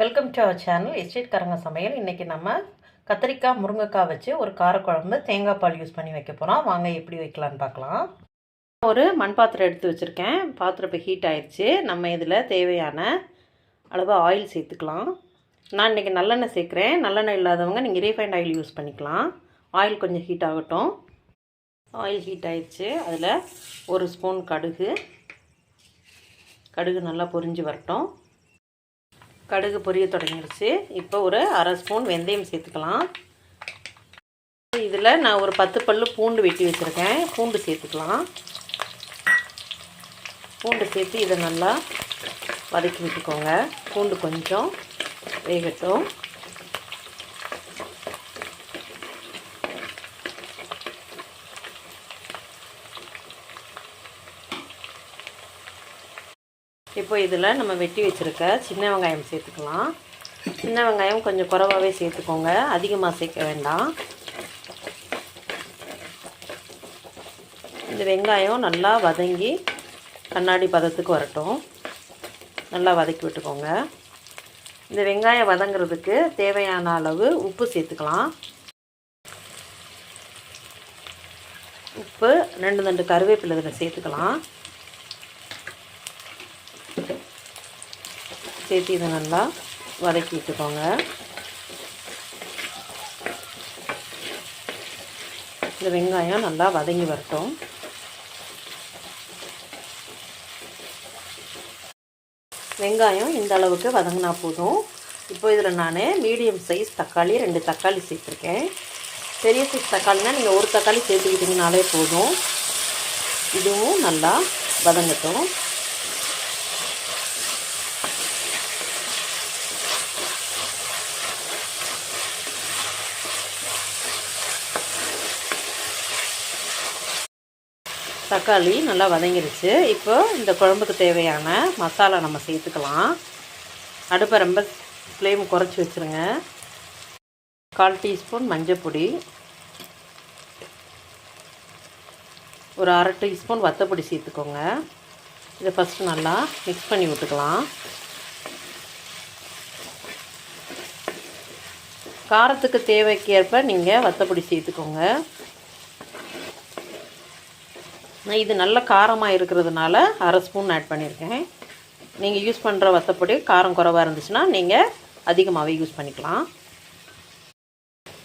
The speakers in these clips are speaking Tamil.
Welcome to our channel estate கரங்க சமையல் இன்றைக்கி நம்ம கத்திரிக்காய் முருங்கைக்காய் வச்சு ஒரு காரக்குழம்பு தேங்காய் பால் யூஸ் பண்ணி வைக்க போகிறோம் வாங்க எப்படி வைக்கலான்னு பார்க்கலாம். ஒரு மண் பாத்திரம் எடுத்து வச்சுருக்கேன். பாத்திரம் இப்போ ஹீட் ஆயிடுச்சு நம்ம இதில் தேவையான அளவு ஆயில் சேர்த்துக்கலாம். நான் இன்றைக்கி நல்லெண்ணெய் சேர்க்குறேன். நல்லெண்ணெய் இல்லாதவங்க நீங்கள் ரீஃபைண்ட் ஆயில் யூஸ் பண்ணிக்கலாம். ஆயில் கொஞ்சம் ஹீட் ஆகட்டும். ஆயில் ஹீட் ஆயிடுச்சு அதில் ஒரு ஸ்பூன் கடுகு. கடுகு நல்லா பொரிஞ்சு வரட்டும். கடுகு பொரிய தொடங்கிடுச்சு இப்போ ஒரு அரை ஸ்பூன் வெந்தயம் சேர்த்துக்கலாம். இதில் நான் ஒரு பத்து பல் பூண்டு வெட்டி வச்சுருக்கேன். பூண்டு சேர்த்துக்கலாம். பூண்டு சேர்த்து இதை நல்லா வதக்கி விட்டுக்கோங்க. பூண்டு கொஞ்சம் வேகட்டும். இப்போ இதில் நம்ம வெட்டி வச்சுருக்க சின்ன வெங்காயம் சேர்த்துக்கலாம். சின்ன வெங்காயம் கொஞ்சம் குறவாகவே சேர்த்துக்கோங்க. அதிகமாக சேர்க்க வேண்டாம். இந்த வெங்காயம் நல்லா வதங்கி கண்ணாடி பதத்துக்கு வரட்டும். நல்லா வதக்கி விட்டுக்கோங்க. இந்த வெங்காயம் வதங்கிறதுக்கு தேவையான அளவு உப்பு சேர்த்துக்கலாம். உப்பு ரெண்டு ரெண்டு கருவேப்பிலை இதில் சேர்த்துக்கலாம். சேர்த்து இதை நல்லா வதக்கி விட்டுக்கோங்க. இந்த வெங்காயம் நல்லா வதங்கி வரட்டும். வெங்காயம் இந்த அளவுக்கு வதங்கினா போதும். இப்போ இதில் நான் மீடியம் சைஸ் தக்காளி ரெண்டு தக்காளி சேர்த்துருக்கேன். பெரிய சைஸ் தக்காளினா நீங்கள் ஒரு தக்காளி சேர்த்துக்கிட்டிங்கனாலே போதும். இதுவும் நல்லா வதங்கட்டும். தக்காளி நல்லா வதங்கிருச்சு. இப்போ இந்த குழம்புக்கு தேவையான மசாலா நம்ம சேர்த்துக்கலாம். அடுப்பை ரொம்ப ஃப்ளேம் குறைச்சி வச்சுருங்க. கால் டீஸ்பூன் மஞ்சப்பொடி ஒரு அரை டீஸ்பூன் வத்தப்பொடி சேர்த்துக்கோங்க. இதை ஃபஸ்ட்டு நல்லா மிக்ஸ் பண்ணி விட்டுக்கலாம். காரத்துக்கு தேவைக்கேற்ப நீங்கள் வத்தப்பொடி சேர்த்துக்கோங்க. நான் இது நல்ல காரமாக இருக்கிறதுனால அரை ஸ்பூன் ஆட் பண்ணியிருக்கேன். நீங்கள் யூஸ் பண்ணுற வத்தப்பொடி காரம் குறவாக இருந்துச்சுன்னா நீங்கள் அதிகமாகவே யூஸ் பண்ணிக்கலாம்.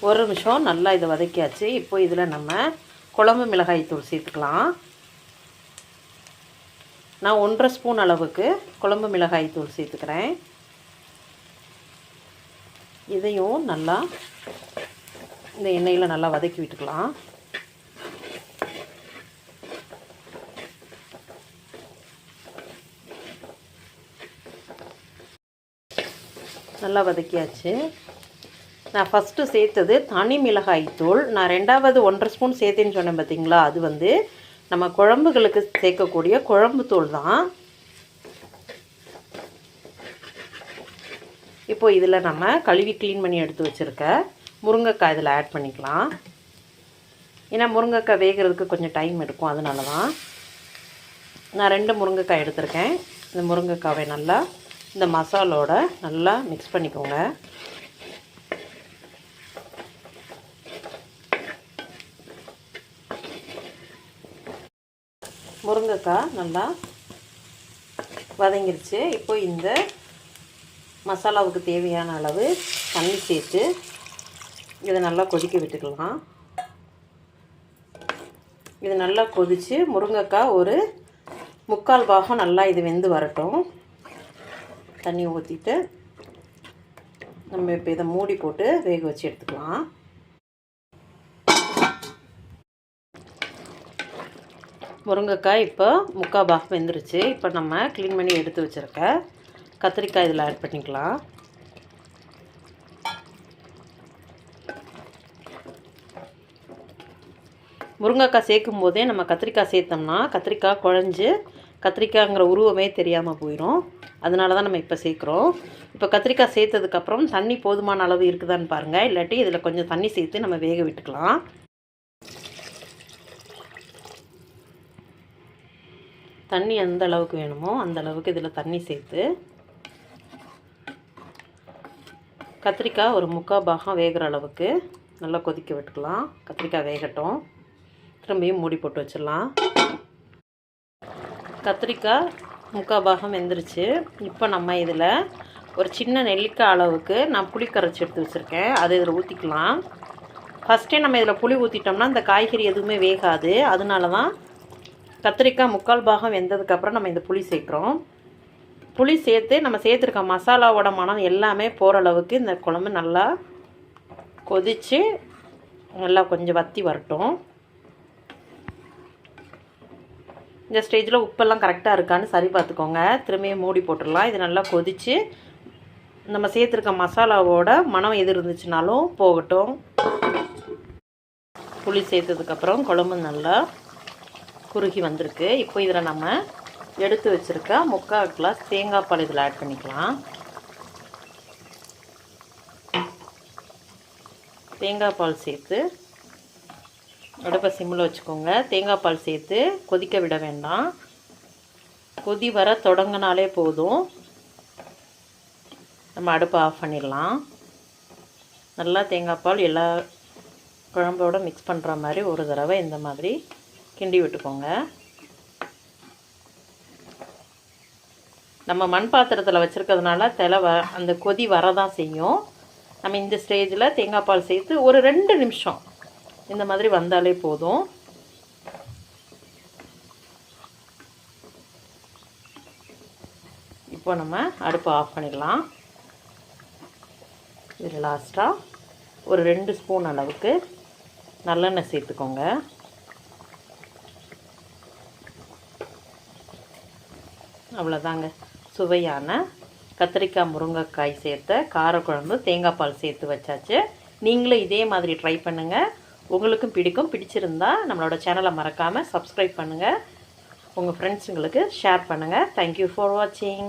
ஒரு நிமிஷம் நல்லா இதை வதக்கியாச்சு. இப்போ இதில் நம்ம குழம்பு மிளகாய் தூள் சேர்த்துக்கலாம். நான் ஒன்றரை ஸ்பூன் அளவுக்கு குழம்பு மிளகாய் தூள் சேர்த்துக்கிறேன். இதையும் நல்லா இந்த எண்ணெயில் நல்லா வதக்கி விட்டுக்கலாம். நல்லா வதக்கியாச்சு. நான் ஃபஸ்ட்டு சேர்த்தது தனி மிளகாய் தூள். நான் ரெண்டாவது ஒன்றரை ஸ்பூன் சேர்த்தேன்னு சொன்னேன் பார்த்தீங்களா அது வந்து நம்ம குழம்புகளுக்கு சேர்க்கக்கூடிய குழம்பு தூள் தான். இப்போ இதில் நம்ம கழுவி க்ளீன் பண்ணி எடுத்து வச்சுருக்க முருங்கைக்காய் இதில் ஆட் பண்ணிக்கலாம். ஏன்னா முருங்கைக்காய் வேகிறதுக்கு கொஞ்சம் டைம் எடுக்கும் அதனால தான் நான் ரெண்டு முருங்கைக்காய் எடுத்திருக்கேன். இந்த முருங்கைக்காவை நல்லா இந்த மசாலோட நல்லா மிக்ஸ் பண்ணிக்கோங்க. முருங்கைக்காய் நல்லா வதங்கிருச்சு. இப்போ இந்த மசாலாவுக்கு தேவையான அளவு தண்ணி சேர்த்து இதை நல்லா கொதிக்க விட்டுக்கலாம். இது நல்லா கொதித்து முருங்கைக்காய் ஒரு முக்கால் பாகம் நல்லா இது வெந்து வரட்டும். தண்ணி ஊற்றிட்டு நம்ம இப்போ இதை மூடி போட்டு வேக வச்சு எடுத்துக்கலாம். முருங்கைக்காய் இப்போ முக்கால் பாகம் வெந்துருச்சு. இப்போ நம்ம க்ளீன் பண்ணி எடுத்து வச்சுருக்க கத்திரிக்காய் இதில் ஆட் பண்ணிக்கலாம். முருங்கைக்காய் சேர்க்கும் போதே நம்ம கத்திரிக்காய் சேர்த்தோம்னா கத்திரிக்காய் குழஞ்சி கத்திரிக்காய்ங்கிற உருவமே தெரியாமல் போயிடும் அதனால தான் நம்ம இப்போ சேர்க்குறோம். இப்போ கத்திரிக்காய் சேர்த்ததுக்கப்புறம் தண்ணி போதுமான அளவு இருக்குதான்னு பாருங்கள் இல்லாட்டி இதில் கொஞ்சம் தண்ணி சேர்த்து நம்ம வேக விட்டுக்கலாம். தண்ணி எந்த அளவுக்கு வேணுமோ அந்த அளவுக்கு இதில் தண்ணி சேர்த்து கத்திரிக்காய் ஒரு முக்கால் பாகம் வேகிற அளவுக்கு நல்லா கொதிக்க விட்டுக்கலாம். கத்திரிக்காய் வேகட்டும். திரும்பியும் மூடி போட்டு வச்சிடலாம். கத்திரிக்காய் முக்கால் பாகம் வெந்துருச்சு. இப்போ நம்ம இதில் ஒரு சின்ன நெல்லிக்காய் அளவுக்கு நான் புளி கரைச்சி எடுத்து வச்சுருக்கேன். அதை இதில் ஊற்றிக்கலாம் ஃபஸ்ட்டே நம்ம இதில் புளி ஊற்றிட்டோம்னா இந்த காய்கறி எதுவுமே வேகாது. அதனால தான் கத்திரிக்காய் முக்கால் பாகம் வெந்ததுக்கப்புறம் நம்ம இந்த புளி சேர்க்குறோம். புளி சேர்த்து நம்ம சேர்த்துருக்க மசாலாவோட மனம் எல்லாமே போகிற அளவுக்கு இந்த குழம்பு நல்லா கொதித்து நல்லா கொஞ்சம் வற்றி வரட்டும். இந்த ஸ்டேஜில் உப்பெல்லாம் கரெக்டாக இருக்கான்னு சரி பார்த்துக்கோங்க. திரும்பியும் மூடி போட்டுடலாம். இது நல்லா கொதித்து நம்ம சேர்த்துருக்க மசாலாவோட மனம் எது இருந்துச்சுனாலும் போகட்டும். புளி சேர்த்ததுக்கப்புறம் குழம்பு நல்லா குறுகி வந்திருக்கு. இப்போ இதில் நம்ம எடுத்து வச்சுருக்க முக்கால் கிளாஸ் தேங்காய் பால் இதில் ஆட் பண்ணிக்கலாம். தேங்காய் பால் சேர்த்து அடுப்பை சிம்மில் வச்சுக்கோங்க. தேங்காய் பால் சேர்த்து கொதிக்க விட வேண்டாம். கொதி வர தொடங்கினாலே போதும். நம்ம அடுப்பை ஆஃப் பண்ணிடலாம். நல்லா தேங்காய் பால் எல்லா குழம்போட மிக்ஸ் பண்ணுற மாதிரி ஒரு தடவை இந்த மாதிரி கிண்டி விட்டுக்கோங்க. நம்ம மண் பாத்திரத்தில் வச்சுருக்கிறதுனால தலை வ அந்த கொதி வரதான் செய்யும். நம்ம இந்த ஸ்டேஜில் தேங்காய் பால் சேர்த்து ஒரு ரெண்டு நிமிஷம் இந்த மாதிரி வந்தாலே போதும். இப்போ நம்ம அடுப்பை ஆஃப் பண்ணிடலாம். இதில் லாஸ்ட்டாக ஒரு ரெண்டு ஸ்பூன் அளவுக்கு நல்லெண்ணெய் சேர்த்துக்கோங்க. அவ்வளோதாங்க சுவையான கத்திரிக்காய் முருங்கைக்காய் சேர்த்த காரக்குழம்பு தேங்காய் பால் சேர்த்து வச்சாச்சு. நீங்களும் இதே மாதிரி ட்ரை பண்ணுங்கள் உங்களுக்கும் பிடிக்கும் பிடிச்சிருந்தா நம்மளோட சேனலை மறக்காமல் சப்ஸ்கிரைப் பண்ணுங்கள் உங்கள் ஃப்ரெண்ட்ஸுங்களுக்கு ஷேர் பண்ணுங்கள் தேங்க்யூ ஃபார் வாட்சிங்